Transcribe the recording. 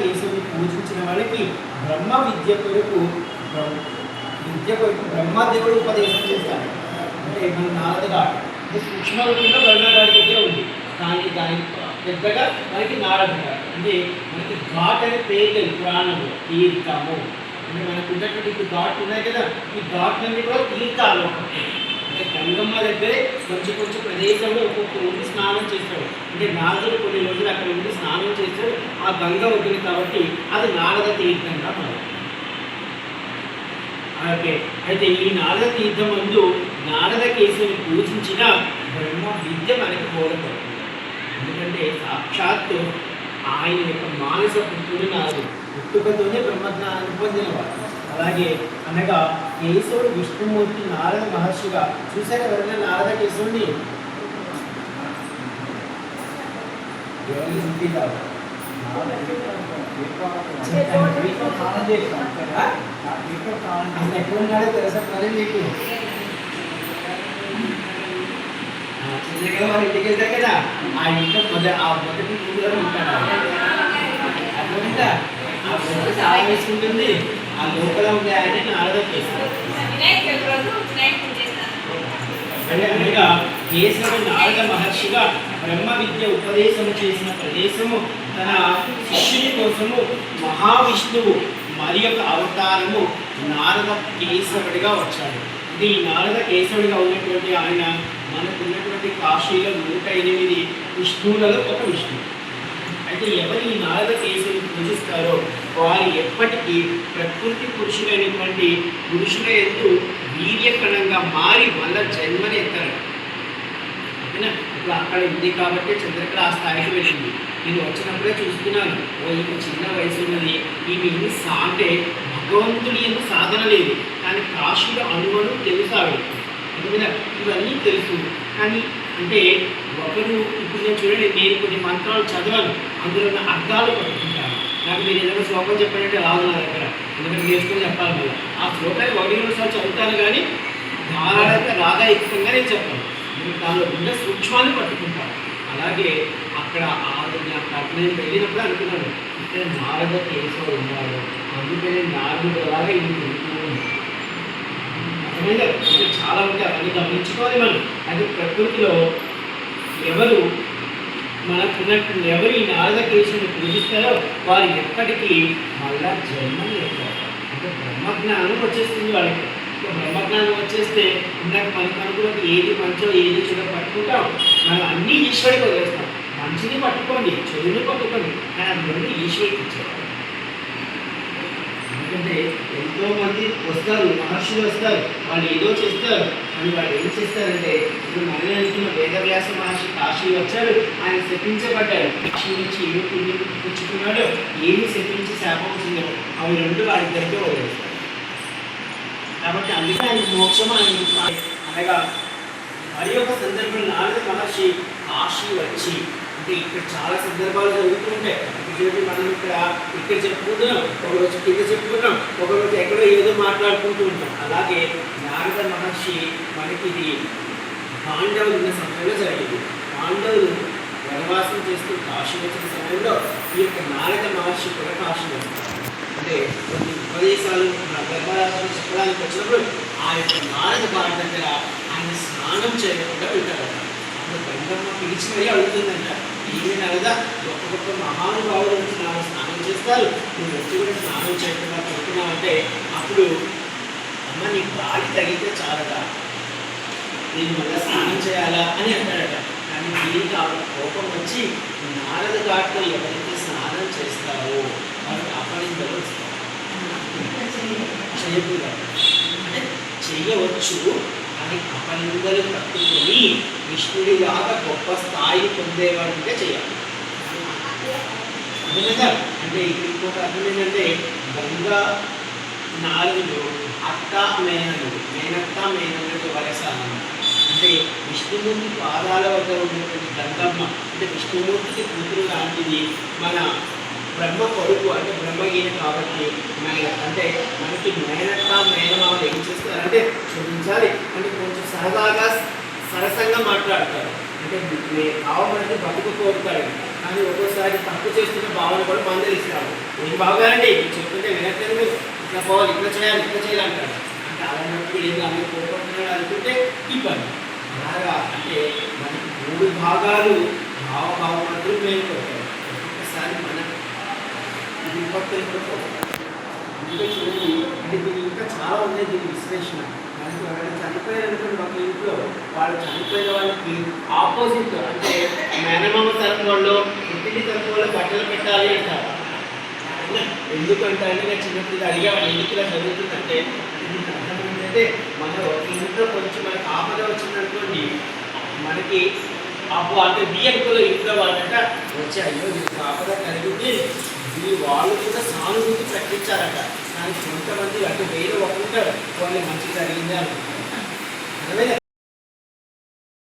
కేశవుని పూజించిన వాళ్ళకి బ్రహ్మ విద్య కొరకు విద్య కొరకు బ్రహ్మదేవుడు ఉపదేశం చేస్తాడు అంటే మన నారదగా సూక్ష్మ రూపంలో బ్రహ్మగారి దగ్గర ఉంది. దానికి దానికి పెద్దగా మనకి నారద అంటే మనకి ఘాట్ అనే పేరు లేదు పురాణంలో. తీర్థము. అంటే మనకు ఉన్నటువంటి ఘాట్లు ఘాట్ ఉన్నాయి కదా. ఈ ఘాట్లన్నీ కూడా తీర్థాలు. గంగమ్మ దగ్గరే కొంచెం కొంచెం ప్రదేశంలో ఒక్కొక్క ఉండి స్నానం చేస్తాడు. అంటే నారదుడు కొన్ని రోజులు అక్కడ ఉండి స్నానం చేస్తాడు. ఆ గంగ ఉంటుంది కాబట్టి అది నారద తీర్థంగా మారింది ఓకే. అయితే ఈ నారద తీర్థం ముందు నారద కేసుని పూజించిన బ్రహ్మ విద్య మనకి బోధపడుతుంది. ఎందుకంటే సాక్షాత్తు ఆయన యొక్క మానస పుత్రుడు నారదు పుట్టుకతోనే బ్రహ్మజ్ఞానాన్ని పొందినవాడు అలాగే అనగా కేశవుడు విష్ణుమూర్తి నారద మహర్షిగా చూసారు ఎవరైనా నారద కేశవుని ఎవరు చూపించారు అసలు ఎక్కడ ఉన్నాడో తెలుసా మరి మీకు ఆ, చిన్నగా వాళ్ళ ఇంటికి వెళ్తారు కదా ఆ ఇంట్లో ఆ మొదటి ఊళ్ళో ఉంటాడు అర్థమైందా ఆ మొదటి వేసుకుంటుంది ఆ లోపల ఉండే ఆయన చేస్తారు అంటే అనగా కేశవ నారద మహర్షిగా బ్రహ్మ విద్య ఉపదేశము చేసిన ప్రదేశము తన శిష్యుని కోసము మహావిష్ణువు మరి యొక్క అవతారము నారద కేశవుడిగా వచ్చాడు. అంటే ఈ నారద కేశవుడిగా ఉన్నటువంటి ఆయన మనకు ఉన్నటువంటి కాశీలో నూట ఎనిమిది విష్ణువులలో ఒక విష్ణువు. అయితే ఎవరు ఈ నారద కేశవుని పూజిస్తారో వారు ఎప్పటికీ ప్రకృతి పురుషులైనటువంటి పురుషుల ఎందు వీర్యకణంగా మారి వల్ల జన్మని ఎత్తారు. ఓకేనా ఇప్పుడు అక్కడ ఉంది కాబట్టి చంద్రకళ ఆ స్థాయికి వెళ్ళింది. నేను వచ్చినప్పుడే చూస్తున్నాను. ఓ ఈమె చిన్న వయసు ఉన్నది ఈమె ఇన్ని సా అంటే భగవంతుడి ఎందుకు సాధన లేదు. కానీ కాశీలో అనుమను తెలుసు ఇవన్నీ తెలుసు. కానీ అంటే ఒకరు ఇప్పుడు నేను చూడండి నేను కొన్ని మంత్రాలు చదవను. అందులో ఉన్న అర్థాలు పడుతుంటాను నాకు మీరు ఏదైనా శ్లోకం చెప్పాలంటే రాదు నా దగ్గర. ఎందుకంటే నేర్చుకుని చెప్పాలి మళ్ళీ ఆ శ్లోకాన్ని ఒకటి రెండు సార్లు చదువుతాను కానీ ధారాళంగా రాగాయుక్తంగా నేను చెప్పాను నేను దానిలో ఉన్న సూక్ష్మాన్ని పట్టుకుంటాను అలాగే అక్కడ ఆ రోజు అక్కడ నేను వెళ్ళినప్పుడు అనుకున్నాను ఇక్కడ నారద కేశవ ఉన్నాడు. అందుకని నారదుడు అలాగే ఇది అర్థమైందా? చాలా ఉంటాయి అన్ని గమనించుకోవాలి మనం. అది ప్రకృతిలో ఎవరు మనకున్నట్టు ఎవరు ఈ నారద కేసుని పూజిస్తారో వారు ఎప్పటికీ మళ్ళా జన్మని అంటే బ్రహ్మజ్ఞానం వచ్చేస్తుంది వాళ్ళకి. బ్రహ్మజ్ఞానం వచ్చేస్తే ఇందాక మనకు అనుకున్నది ఏది మంచో ఏది చెడు పట్టుకుంటాం. మనం అన్నీ ఈశ్వరుడికి వదిలేస్తాం. మంచిని పట్టుకోండి చెడుని పట్టుకోండి కానీ అది ఈశ్వరుడికి ఇచ్చారు ఎందుకంటే ఎంతో మంది వస్తారు మహర్షులు వస్తారు వాళ్ళు ఏదో చేస్తారు. అని వాళ్ళు ఏం చేస్తారంటే ఇప్పుడు మనం అనుకున్న వేదవ్యాస మహర్షి కాశీ వచ్చారు ఆయన శపించబడ్డాడు. కాశీ నుంచి ఏమి పుణ్యం పుచ్చుకున్నాడో ఏమి శపించి శాపం వచ్చిందో అవి రెండు వారిద్దరికే వదిలేస్తారు. కాబట్టి అందుకే ఆయన మోక్షం ఆయన అనగా మరి ఒక సందర్భంలో నారద మహర్షి కాశీ వచ్చి అంటే ఇక్కడ చాలా సందర్భాలు జరుగుతూ ఉంటాయి. ఇటువంటి మనం ఇక్కడ ఇక్కడ చెప్పుకుంటున్నాం. ఒక రోజు కింద చెప్పుకున్నాం. ఒక రోజు ఎక్కడో ఏదో మాట్లాడుకుంటూ ఉంటాం. అలాగే నారద మహర్షి మనకి ఇది పాండవులు ఉన్న సమయంలో జరిగింది. పాండవులు వనవాసం చేస్తూ కాశీ వచ్చిన సమయంలో ఈ యొక్క నారద మహర్షి కూడా కాశీ వస్తారు. అంటే కొన్ని ఉపదేశాలు మన చెప్పడానికి వచ్చినప్పుడు ఆ యొక్క నారద బాట దగ్గర ఆయన స్నానం చేయకుండా వెళ్తారు గంగమ్మ పిలిచి మరీ అడుగుతుందంట. ఈమెను అడుగుదా గొప్ప గొప్ప మహానుభావులు నాకు స్నానం చేస్తారు. నువ్వు వచ్చి కూడా స్నానం చేయకుండా పెడుతున్నావంటే అప్పుడు అమ్మ నీ గాలి తగిలితే చాలదా? నేను మళ్ళీ స్నానం చేయాలా? అని అంటాడట కానీ దీనికి ఆవిడ కోపం వచ్చి నారద ఘాట్లో ఎవరైతే స్నానం చేస్తారో వాళ్ళకి అపనిందలు వస్తారు చేయకూడదు అంటే చేయవచ్చు కానీ అపనిందలు పట్టుకొని విష్ణుడిలాగా గొప్ప స్థాయి పొందేవాడిగా చేయాలి. అర్థమైందా? అంటే ఇంకొక అర్థం ఏంటంటే గంగా నాలుగులో అత్త మేనలు మేనత్త మేనలు వరస అంటే విష్ణుమూర్తి పాదాల వద్ద ఉన్నటువంటి గంగమ్మ అంటే విష్ణుమూర్తికి కూతురు లాంటిది మన బ్రహ్మ కొడుకు అంటే బ్రహ్మగీన కాబట్టి మన అంటే మనకి మేనత్త మేనమామలు ఏం చేస్తారంటే క్షమించాలి సరసంగా మాట్లాడతారు. అంటే మే- బతుకు కోరుతారు కానీ ఒక్కోసారి తప్పు చేస్తున్న భావన కూడా మందలిస్తాడు ఏం బాగారండి? చెప్తుంటే వినట్లేదు మీరు. ఇట్లా పోవాలి ఇట్లా చేయాలి ఇట్లా చేయాలంటారు అంటే అలాంటప్పుడు ఏం అందరూ కోరుకుంటున్నాడు అనుకుంటే ఇబ్బంది. అలాగా అంటే మనకి మూడు భాగాలు భావభావం భావభావమంతులు మేలుకొడతాయి ఒక్కొక్కసారి మన విపత్తులు కూడా పోతాయి. ఇంకా చూడండి అంటే దీని ఇంకా చాలా ఉన్నాయి దీని విశ్లేషణ. ఎవరైనా చనిపోయారు ఒక ఇంట్లో వాళ్ళు చనిపోయిన వాళ్ళకి ఆపోజిట్ అంటే మేనమామ తరపు వాళ్ళు ఇంటికి తరపు వాళ్ళు బట్టలు పెట్టాలి అంటారు. ఎందుకంటే అంటే నేను చిన్నప్పుడు అడిగాను ఎందుకు ఇలా జరుగుతుందంటే అంటే మన ఇంట్లో కొంచెం మనకి ఆపద వచ్చిందనుకోండి మనకి అప్పు అంటే బియ్యంకులో ఇంట్లో వాళ్ళంట వచ్చి అయ్యో ఆపద కలిగింది. ఈ వాళ్ళు కూడా సానుభూతి ప్రకటించారట. కానీ కొంతమంది అంటే వేరే ఒకరుంటారు వాళ్ళు మంచి జరిగింది అనుకుంటారు. అర్థమైందా?